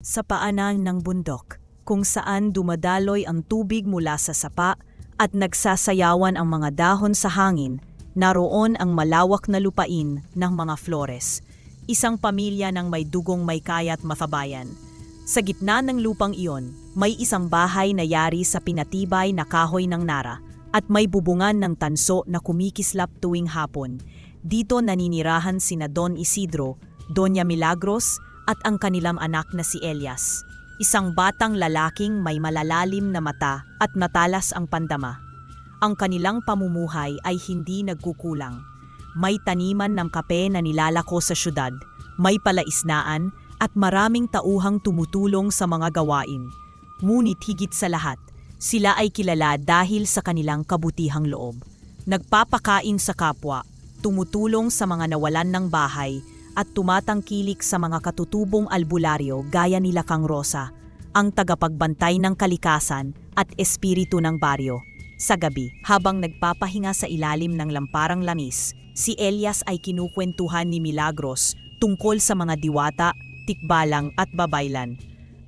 sa paanan ng bundok, kung saan dumadaloy ang tubig mula sa sapa at nagsasayawan ang mga dahon sa hangin, naroon ang malawak na lupain ng mga Flores, isang pamilya ng may dugong may kaya't mafabayan. Sa gitna ng lupang iyon, may isang bahay na yari sa pinatibay na kahoy ng nara at may bubungan ng tanso na kumikislap tuwing hapon. Dito naninirahan sina Don Isidro, Doña Milagros at ang kanilang anak na si Elias. Isang batang lalaking may malalalim na mata at matalas ang pandama. Ang kanilang pamumuhay ay hindi nagkukulang. May taniman ng kape na nilalako sa syudad, may palaisnaan at maraming tauhang tumutulong sa mga gawain. Ngunit higit sa lahat, sila ay kilala dahil sa kanilang kabutihang loob. Nagpapakain sa kapwa, tumutulong sa mga nawalan ng bahay at tumatangkilik sa mga katutubong albularyo gaya nila Kang Rosa, ang tagapagbantay ng kalikasan at espiritu ng baryo. Sa gabi, habang nagpapahinga sa ilalim ng lamparang lamis, si Elias ay kinukwentuhan ni Milagros tungkol sa mga diwata, tikbalang at babaylan.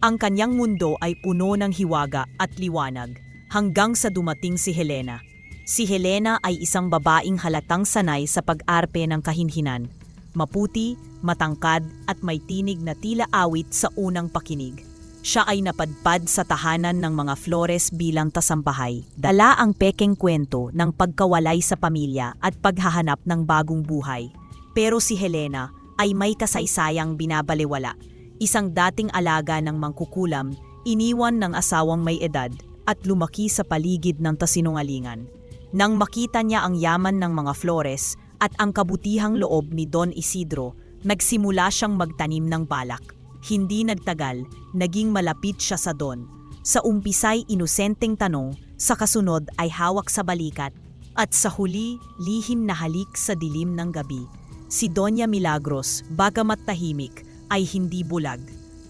Ang kanyang mundo ay puno ng hiwaga at liwanag hanggang sa dumating si Helena. Si Helena ay isang babaeng halatang sanay sa pag-arpe ng kahinhinan. Maputi, matangkad at may tinig na tila awit sa unang pakinig. Siya ay napadpad sa tahanan ng mga Flores bilang tasambahay. Dala ang pekeng kwento ng pagkawalay sa pamilya at paghahanap ng bagong buhay. Pero si Helena ay may kasaysayang binabaliwala. Isang dating alaga ng mangkukulam, iniwan ng asawang may edad at lumaki sa paligid ng tasinungalingan. Nang makita niya ang yaman ng mga Flores at ang kabutihang loob ni Don Isidro, nagsimula siyang magtanim ng balak. Hindi nagtagal, naging malapit siya sa Don. Sa umpisay inosenteng tanong, sa kasunod ay hawak sa balikat, at sa huli, lihim na halik sa dilim ng gabi. Si Doña Milagros, bagamat tahimik, ay hindi bulag.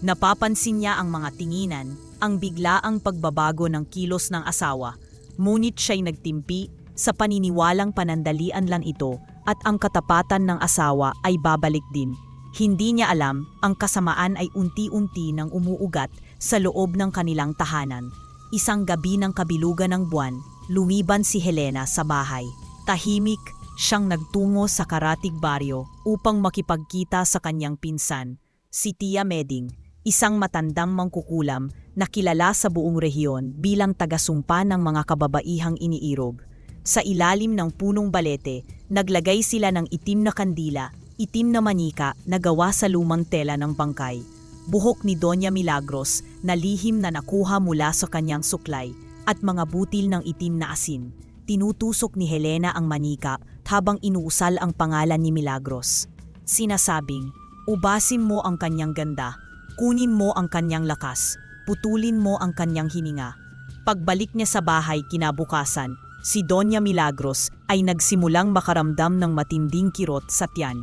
Napapansin niya ang mga tinginan, ang biglaang pagbabago ng kilos ng asawa, ngunit siya'y nagtimpi sa paniniwalang panandalian lang ito at ang katapatan ng asawa ay babalik din. Hindi niya alam ang kasamaan ay unti-unti nang umuugat sa loob ng kanilang tahanan. Isang gabi ng kabilugan ng buwan, lumiban si Helena sa bahay. Tahimik, siyang nagtungo sa Karatig Baryo upang makipagkita sa kanyang pinsan, si Tia Meding, isang matandang mangkukulam na kilala sa buong rehiyon bilang tagasumpa ng mga kababaihang iniirog. Sa ilalim ng punong balete, naglagay sila ng itim na kandila, itim na manika na gawa sa lumang tela ng bangkay. Buhok ni Doña Milagros na lihim na nakuha mula sa kanyang suklay at mga butil ng itim na asin. Tinutusok ni Helena ang manika habang inuusal ang pangalan ni Milagros. Sinasabing, ubasin mo ang kanyang ganda, kunin mo ang kanyang lakas, putulin mo ang kanyang hininga. Pagbalik niya sa bahay kinabukasan, si Doña Milagros ay nagsimulang makaramdam ng matinding kirot sa tiyan.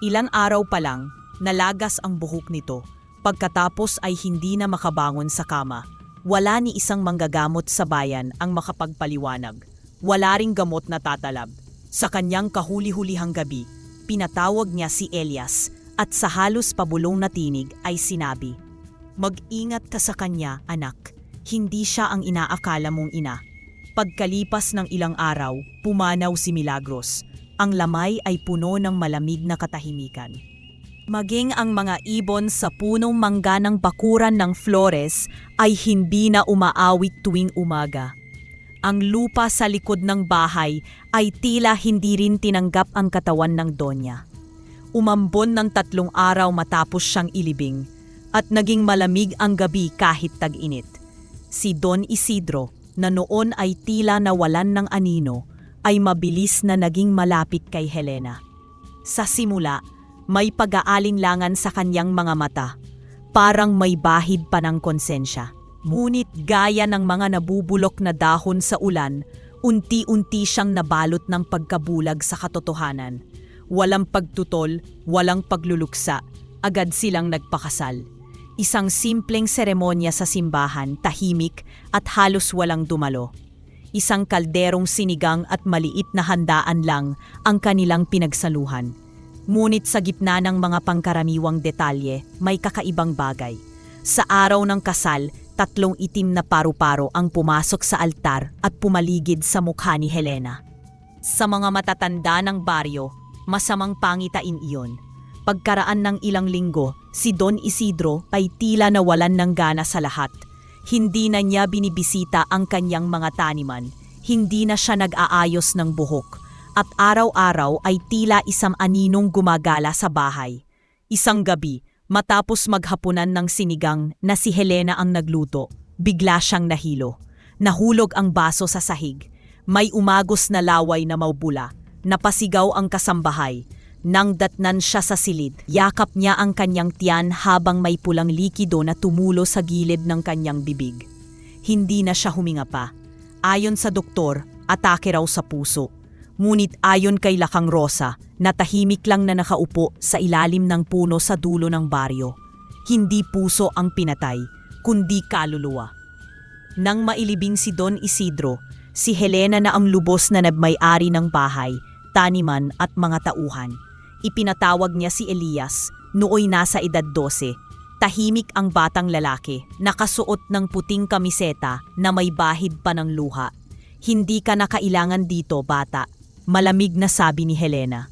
Ilang araw pa lang, nalagas ang buhok nito. Pagkatapos ay hindi na makabangon sa kama. Wala ni isang manggagamot sa bayan ang makapagpaliwanag. Wala ring gamot na tatalab. Sa kanyang kahuli-hulihang gabi, pinatawag niya si Elias at sa halos pabulong na tinig ay sinabi, Mag-ingat ka sa kanya, anak. Hindi siya ang inaakala mong ina. Pagkalipas ng ilang araw, pumanaw si Milagros. Ang lamay ay puno ng malamig na katahimikan. Maging ang mga ibon sa punong mangga ng bakuran ng Flores ay hindi na umaawit tuwing umaga. Ang lupa sa likod ng bahay ay tila hindi rin tinanggap ang katawan ng Donya. Umambon ng tatlong araw matapos siyang ilibing at naging malamig ang gabi kahit tag-init. Si Don Isidro, na noon ay tila nawalan ng anino, ay mabilis na naging malapit kay Helena. Sa simula, may pag-aalinlangan sa kanyang mga mata, parang may bahid pa ng konsensya. Ngunit gaya ng mga nabubulok na dahon sa ulan, unti-unti siyang nabalot ng pagkabulag sa katotohanan. Walang pagtutol, walang pagluluksa, agad silang nagpakasal. Isang simpleng seremonya sa simbahan, tahimik at halos walang dumalo. Isang kalderong sinigang at maliit na handaan lang ang kanilang pinagsaluhan. Ngunit sa gitna ng mga pangkaraniwang detalye, may kakaibang bagay. Sa araw ng kasal, tatlong itim na paru-paro ang pumasok sa altar at pumaligid sa mukha ni Helena. Sa mga matatanda ng baryo, masamang pangitain iyon. Pagkaraan ng ilang linggo, si Don Isidro ay tila nawalan ng gana sa lahat. Hindi na niya binibisita ang kanyang mga taniman, hindi na siya nag-aayos ng buhok, at araw-araw ay tila isang aninong gumagala sa bahay. Isang gabi, matapos maghapunan ng sinigang na si Helena ang nagluto, bigla siyang nahilo. Nahulog ang baso sa sahig. May umagos na laway na maubula. Napasigaw ang kasambahay. Nang datnan siya sa silid, yakap niya ang kanyang tiyan habang may pulang likido na tumulo sa gilid ng kanyang bibig. Hindi na siya huminga pa. Ayon sa doktor, atake raw sa puso. Ngunit ayon kay Lakang Rosa, natahimik lang na nakaupo sa ilalim ng puno sa dulo ng baryo. Hindi puso ang pinatay, kundi kaluluwa. Nang mailibing si Don Isidro, si Helena na ang lubos na nagmay-ari ng bahay, taniman at mga tauhan. Ipinatawag niya si Elias, nooy nasa edad 12. Tahimik ang batang lalaki, nakasuot ng puting kamiseta na may bahid pa ng luha. Hindi ka na kailangan dito, bata. Malamig na sabi ni Helena.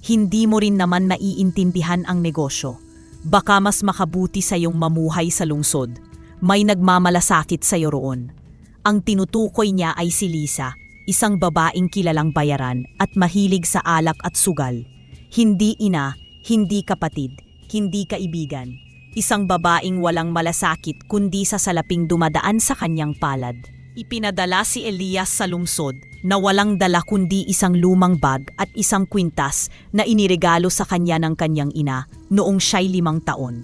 Hindi mo rin naman naiintindihan ang negosyo. Baka mas makabuti sa iyong mamuhay sa lungsod. May nagmamalasakit sa iyo roon. Ang tinutukoy niya ay si Lisa, isang babaeng kilalang bayaran at mahilig sa alak at sugal. Hindi ina, hindi kapatid, hindi kaibigan. Isang babaeng walang malasakit kundi sa salaping dumadaan sa kanyang palad. Ipinadala si Elias sa lungsod na walang dala kundi isang lumang bag at isang kwintas na iniregalo sa kanya ng kanyang ina noong siya'y limang taon.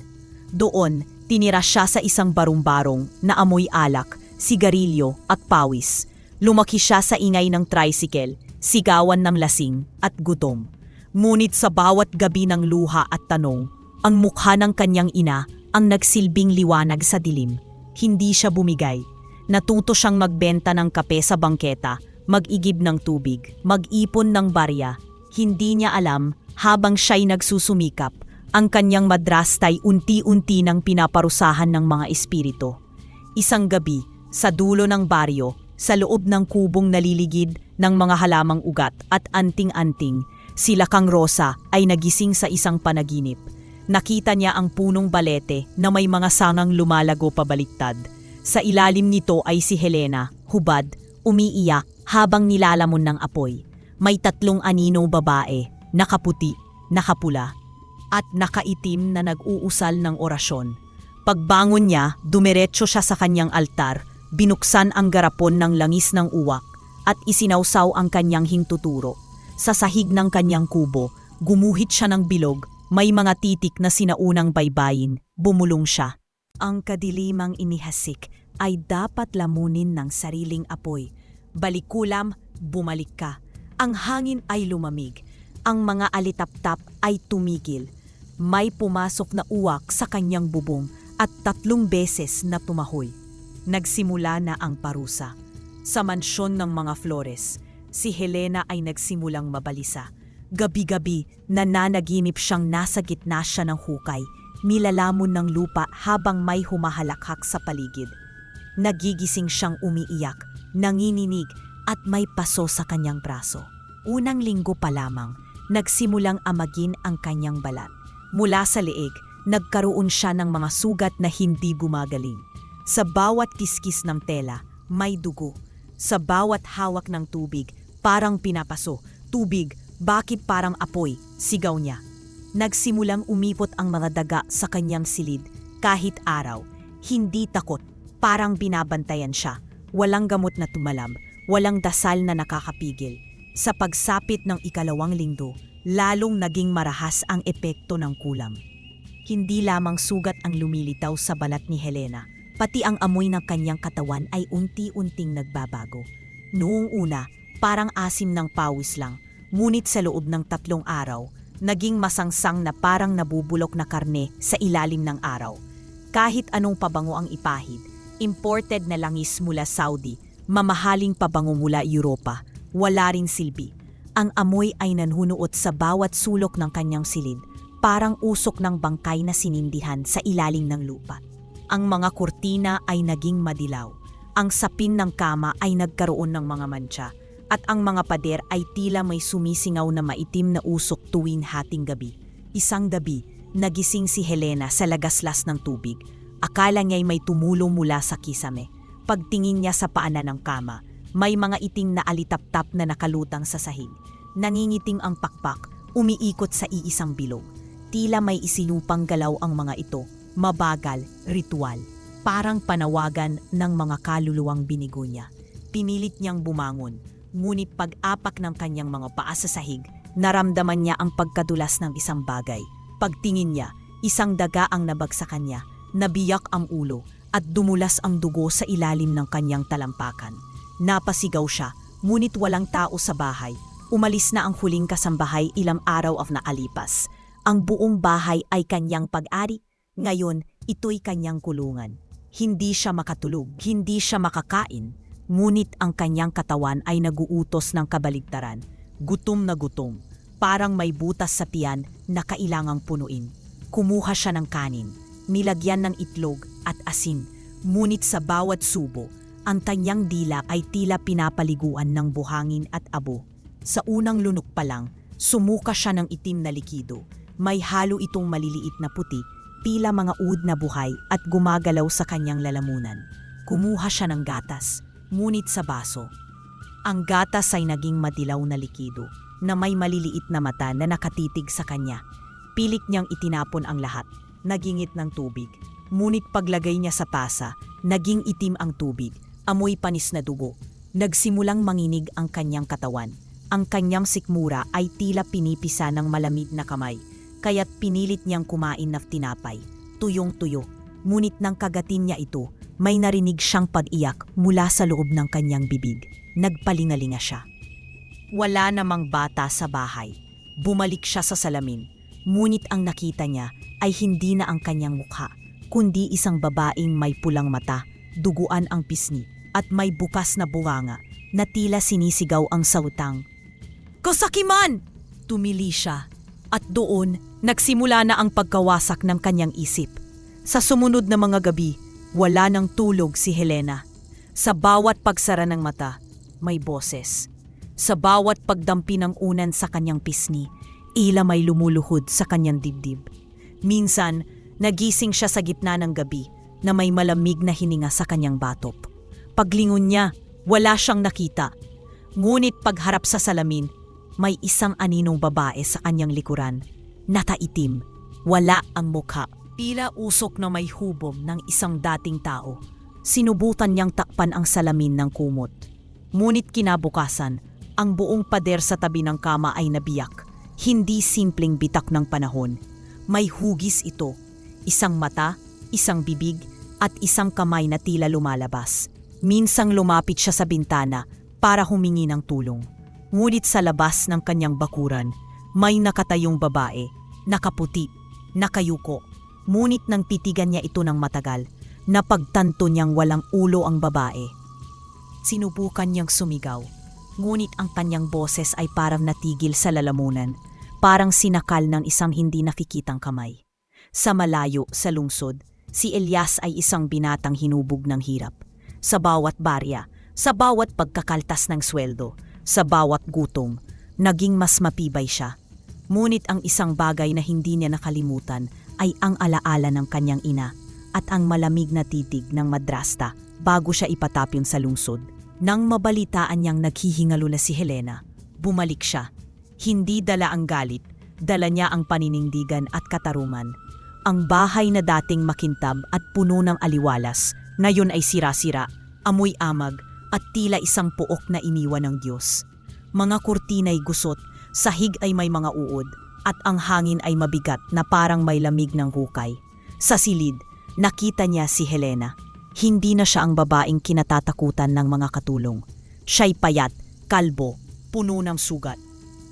Doon, tinira siya sa isang barong-barong na amoy alak, sigarilyo at pawis. Lumaki siya sa ingay ng tricycle, sigawan ng lasing at gutom. Ngunit sa bawat gabi ng luha at tanong, ang mukha ng kanyang ina ang nagsilbing liwanag sa dilim. Hindi siya bumigay. Natuto siyang magbenta ng kape sa bangketa, mag-igib ng tubig, mag-ipon ng barya. Hindi niya alam, habang siya'y nagsusumikap, ang kanyang madrastay unti-unti nang pinaparusahan ng mga espiritu. Isang gabi, sa dulo ng baryo, sa loob ng kubong naliligid ng mga halamang ugat at anting-anting, sila Kang Rosa ay nagising sa isang panaginip. Nakita niya ang punong balete na may mga sangang lumalago pabaliktad. Sa ilalim nito ay si Helena, hubad, umiiyak habang nilalamon ng apoy. May tatlong anino babae, nakaputi, nakapula, at nakaitim na nag-uusal ng orasyon. Pagbangon niya, dumiretso siya sa kanyang altar, binuksan ang garapon ng langis ng uwak, at isinawsaw ang kanyang hintuturo. Sa sahig ng kanyang kubo, gumuhit siya ng bilog, may mga titik na sinaunang baybayin, bumulong siya. Ang kadilimang inihasik ay dapat lamunin ng sariling apoy. Balikulam, bumalik ka. Ang hangin ay lumamig. Ang mga alitaptap ay tumigil. May pumasok na uwak sa kanyang bubong at tatlong beses na tumahoy. Nagsimula na ang parusa. Sa mansyon ng mga Flores, si Helena ay nagsimulang mabalisa. Gabi-gabi, nananaginip siyang nasa gitna siya ng hukay, milalamon ng lupa habang may humahalakhak sa paligid. Nagigising siyang umiiyak, nanginginig at may paso sa kanyang braso. Unang linggo pa lamang, nagsimulang amagin ang kanyang balat. Mula sa leeg, nagkaroon siya ng mga sugat na hindi gumagaling. Sa bawat kiskis ng tela, may dugo. Sa bawat hawak ng tubig, parang pinapaso. Tubig, bakit parang apoy? Sigaw niya. Nagsimulang umipot ang mga daga sa kanyang silid kahit araw. Hindi takot, parang binabantayan siya. Walang gamot na tumalam, walang dasal na nakakapigil. Sa pagsapit ng ikalawang linggo, lalong naging marahas ang epekto ng kulam. Hindi lamang sugat ang lumilitaw sa balat ni Helena, pati ang amoy ng kanyang katawan ay unti-unting nagbabago. Noong una, parang asim ng pawis lang, ngunit sa loob ng tatlong araw, naging masangsang na parang nabubulok na karne sa ilalim ng araw. Kahit anong pabango ang ipahid, imported na langis mula Saudi, mamahaling pabango mula Europa, wala ring silbi. Ang amoy ay nanhunuot sa bawat sulok ng kanyang silid, parang usok ng bangkay na sinindihan sa ilalim ng lupa. Ang mga kurtina ay naging madilaw. Ang sapin ng kama ay nagkaroon ng mga mantsa. At ang mga pader ay tila may sumisingaw na maitim na usok tuwing hating gabi. Isang gabi, nagising si Helena sa lagaslas ng tubig. Akala niya'y may tumulo mula sa kisame. Pagtingin niya sa paanan ng kama, may mga iting na alitap-tap na nakalutang sa sahig. Nangingiting ang pakpak, umiikot sa iisang bilog. Tila may isinupang galaw ang mga ito, mabagal, ritual. Parang panawagan ng mga kaluluwang binigo niya. Pinilit niyang bumangon, ngunit pag-apak ng kanyang mga paa sa sahig, naramdaman niya ang pagkadulas ng isang bagay. Pagtingin niya, isang daga ang nabagsakan niya, nabiyak ang ulo, at dumulas ang dugo sa ilalim ng kanyang talampakan. Napasigaw siya, ngunit walang tao sa bahay. Umalis na ang huling kasambahay ilang araw of naalipas. Ang buong bahay ay kanyang pag-ari. Ngayon, ito'y kanyang kulungan. Hindi siya makatulog, hindi siya makakain. Ngunit ang kanyang katawan ay naguutos ng kabaligtaran. Gutom na gutom. Parang may butas sa tiyan na kailangang punuin. Kumuha siya ng kanin, nilagyan ng itlog at asin. Ngunit sa bawat subo, ang kanyang dila ay tila pinapaliguan ng buhangin at abo. Sa unang lunok pa lang, sumuka siya ng itim na likido. May halo itong maliliit na puti, pila mga uod na buhay at gumagalaw sa kanyang lalamunan. Kumuha siya ng gatas, ngunit sa baso. Ang gatas ay naging madilaw na likido na may maliliit na mata na nakatitig sa kanya. Pilit niyang itinapon ang lahat, nagingit ng tubig. Ngunit paglagay niya sa tasa, naging itim ang tubig, amoy panis na dugo. Nagsimulang manginig ang kanyang katawan. Ang kanyang sikmura ay tila pinipisa ng malamig na kamay, kaya't pinilit niyang kumain na tinapay, tuyong-tuyo. Ngunit nang kagatin niya ito, may narinig siyang pag-iyak mula sa loob ng kanyang bibig. Nagpalingalinga siya. Wala namang bata sa bahay. Bumalik siya sa salamin. Ngunit ang nakita niya ay hindi na ang kanyang mukha, kundi isang babaeng may pulang mata, duguan ang pisngi, at may bukas na buwanga na tila sinisigaw ang sautang. Kasakiman! Tumili siya. At doon, nagsimula na ang pagkawasak ng kanyang isip. Sa sumunod na mga gabi, wala nang tulog si Helena. Sa bawat pagsara ng mata, may boses. Sa bawat pagdampi ng unan sa kanyang pisni, ila may lumuluhod sa kanyang dibdib. Minsan, nagising siya sa gitna ng gabi na may malamig na hininga sa kanyang batop. Paglingon niya, wala siyang nakita. Ngunit pagharap sa salamin, may isang aninong babae sa kanyang likuran. Nataitim, wala ang mukha. Tila usok na may hubom ng isang dating tao. Sinubutan niyang takpan ang salamin ng kumot. Ngunit kinabukasan, ang buong pader sa tabi ng kama ay nabiyak. Hindi simpleng bitak ng panahon. May hugis ito. Isang mata, isang bibig, at isang kamay na tila lumalabas. Minsang lumapit siya sa bintana para humingi ng tulong. Ngunit sa labas ng kanyang bakuran, may nakatayong babae, nakaputi, nakayuko. Ngunit nang titigan niya ito ng matagal, napagtanto niyang walang ulo ang babae. Sinubukan niyang sumigaw, ngunit ang kanyang boses ay parang natigil sa lalamunan, parang sinakal ng isang hindi nakikitang kamay. Sa malayo, sa lungsod, si Elias ay isang binatang hinubog ng hirap. Sa bawat barya, sa bawat pagkakaltas ng sweldo, sa bawat gutom, naging mas mapibay siya. Ngunit ang isang bagay na hindi niya nakalimutan ay ang alaala ng kanyang ina at ang malamig na titig ng madrasta bago siya ipatapyon sa lungsod. Nang mabalitaan niyang naghihingalo na si Helena, bumalik siya. Hindi dala ang galit, dala niya ang paninindigan at katarungan. Ang bahay na dating makintab at puno ng aliwalas, ngayon ay sira-sira, amoy amag, at tila isang puok na iniwan ng Diyos. Mga kurtina'y gusot, sahig ay may mga uod, at ang hangin ay mabigat na parang may lamig ng hukay. Sa silid, nakita niya si Helena. Hindi na siya ang babaeng kinatatakutan ng mga katulong. Siya'y payat, kalbo, puno ng sugat,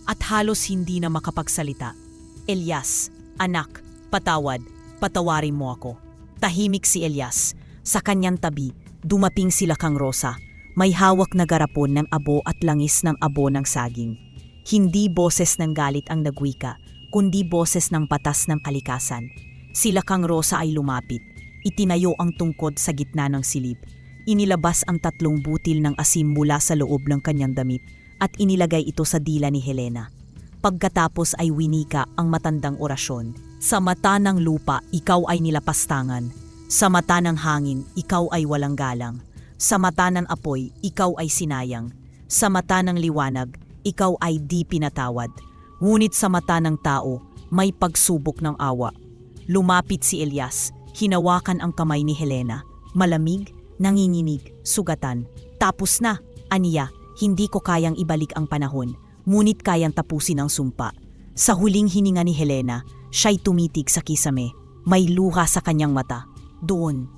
at halos hindi na makapagsalita. Elias, anak, patawad, patawarin mo ako. Tahimik si Elias. Sa kanyang tabi, dumating sila kang Rosa. May hawak na garapon ng abo at langis ng abo ng saging. Hindi boses ng galit ang nagwika, kundi boses ng patas ng kalikasan. Sila kang Rosa ay lumapit. itinayo ang tungkod sa gitna ng silib. Inilabas ang tatlong butil ng asim mula sa loob ng kanyang damit at inilagay ito sa dila ni Helena. Pagkatapos ay winika ang matandang orasyon. Sa mata ng lupa, ikaw ay nilapastangan. Sa mata ng hangin, ikaw ay walang galang. Sa mata ng apoy, ikaw ay sinayang. Sa mata ng liwanag, ikaw ay di pinatawad. Ngunit sa mata ng tao, may pagsubok ng awa. Lumapit si Elias, hinawakan ang kamay ni Helena. Malamig, nanginginig, sugatan. Tapos na, aniya, hindi ko kayang ibalik ang panahon, ngunit kayang tapusin ang sumpa. Sa huling hininga ni Helena, siya'y tumitig sa kisame. May luha sa kanyang mata. Doon,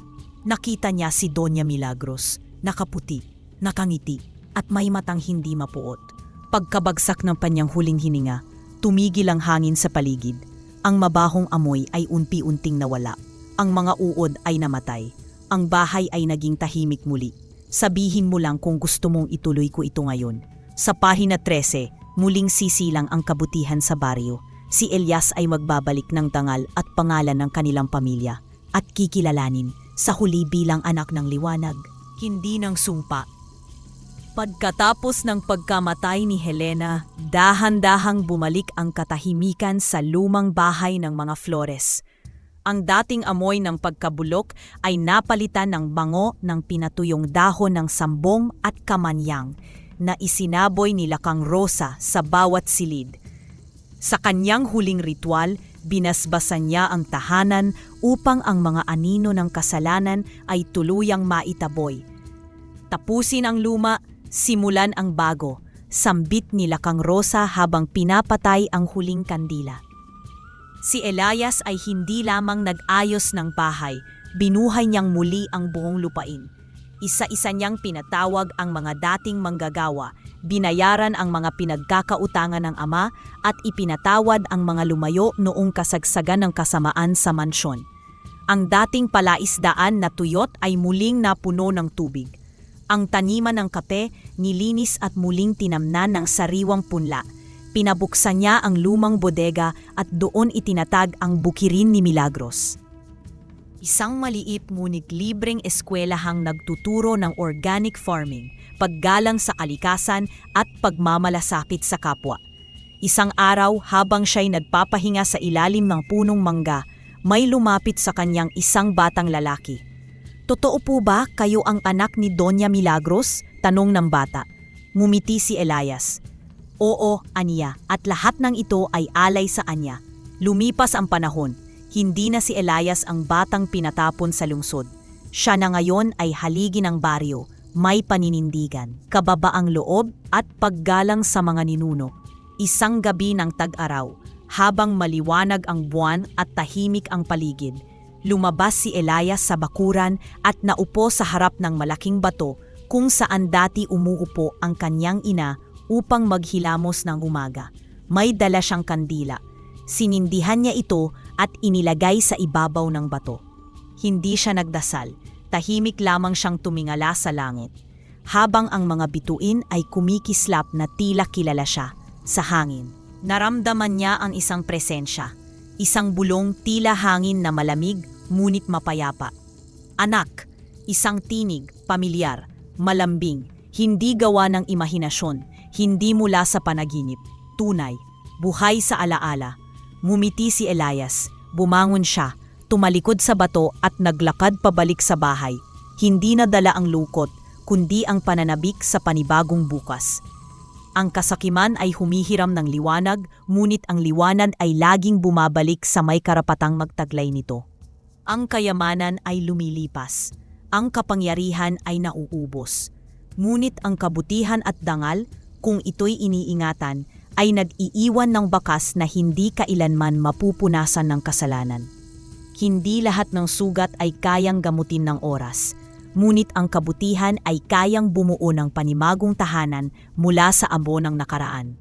nakita niya si Doña Milagros, nakaputi, nakangiti, at may matang hindi mapuot. Pagkabagsak ng kanyang huling hininga, tumigil ang hangin sa paligid. Ang mabahong amoy ay unti-unting nawala. Ang mga uod ay namatay. Ang bahay ay naging tahimik muli. Sabihin mo lang kung gusto mong ituloy ko ito ngayon. Sa pahina 13, muling sisilang ang kabutihan sa baryo. Si Elias ay magbabalik ng dangal at pangalan ng kanilang pamilya at kikilalanin sa huli bilang anak ng liwanag, hindi ng sumpa. Pagkatapos ng pagkamatay ni Helena, dahan-dahang bumalik ang katahimikan sa lumang bahay ng mga Flores. Ang dating amoy ng pagkabulok ay napalitan ng bango ng pinatuyong dahon ng sambong at kamanyang na isinaboy ni Lakang Rosa sa bawat silid. Sa kanyang huling ritual, binasbasan niya ang tahanan upang ang mga anino ng kasalanan ay tuluyang maitaboy. Tapusin ang luma, simulan ang bago, sambit ni Lakang Rosa habang pinapatay ang huling kandila. Si Elias ay hindi lamang nag-ayos ng bahay, binuhay niyang muli ang buong lupain. Isa-isa niyang pinatawag ang mga dating manggagawa, binayaran ang mga pinagkakautangan ng ama at ipinatawad ang mga lumayo noong kasagsagan ng kasamaan sa mansyon. Ang dating palaisdaan na tuyot ay muling napuno ng tubig. Ang taniman ng kape nilinis at muling tinamnan ng sariwang punla. Pinabuksan niya ang lumang bodega at doon itinatag ang bukirin ni Milagros. Isang maliit ngunit libreng eskwelahang nagtuturo ng organic farming, paggalang sa kalikasan at pagmamalasakit sa kapwa. Isang araw habang siya'y nagpapahinga sa ilalim ng punong mangga, may lumapit sa kanyang isang batang lalaki. Totoo po ba kayo ang anak ni Doña Milagros? Tanong ng bata. Ngumiti si Elias. Oo, aniya, at lahat ng ito ay alay sa anya. Lumipas ang panahon, hindi na si Elias ang batang pinatapon sa lungsod. Siya na ngayon ay haligi ng baryo, may paninindigan, kababaang loob at paggalang sa mga ninuno. Isang gabi ng tag-araw, habang maliwanag ang buwan at tahimik ang paligid, lumabas si Elias sa bakuran at naupo sa harap ng malaking bato kung saan dati umuupo ang kanyang ina upang maghilamos ng umaga. May dala siyang kandila. Sinindihan niya ito at inilagay sa ibabaw ng bato. Hindi siya nagdasal, tahimik lamang siyang tumingala sa langit. Habang ang mga bituin ay kumikislap na tila kilala siya sa hangin. Naramdaman niya ang isang presensya, isang bulong tila hangin na malamig ngunit mapayapa. Anak, isang tinig, pamilyar, malambing, hindi gawa ng imahinasyon, hindi mula sa panaginip, tunay, buhay sa alaala. Ngumiti si Elias, bumangon siya, tumalikod sa bato at naglakad pabalik sa bahay. Hindi nadala ang lukot, kundi ang pananabik sa panibagong bukas. Ang kasakiman ay humihiram ng liwanag, ngunit ang liwanag ay laging bumabalik sa may karapatang magtaglay nito. Ang kayamanan ay lumilipas. Ang kapangyarihan ay nauubos. Ngunit ang kabutihan at dangal, kung ito'y iniingatan, ay nag-iiwan ng bakas na hindi kailanman mapupunasan ng kasalanan. Hindi lahat ng sugat ay kayang gamutin ng oras, ngunit ang kabutihan ay kayang bumuo ng panimagong tahanan mula sa abo ng nakaraan.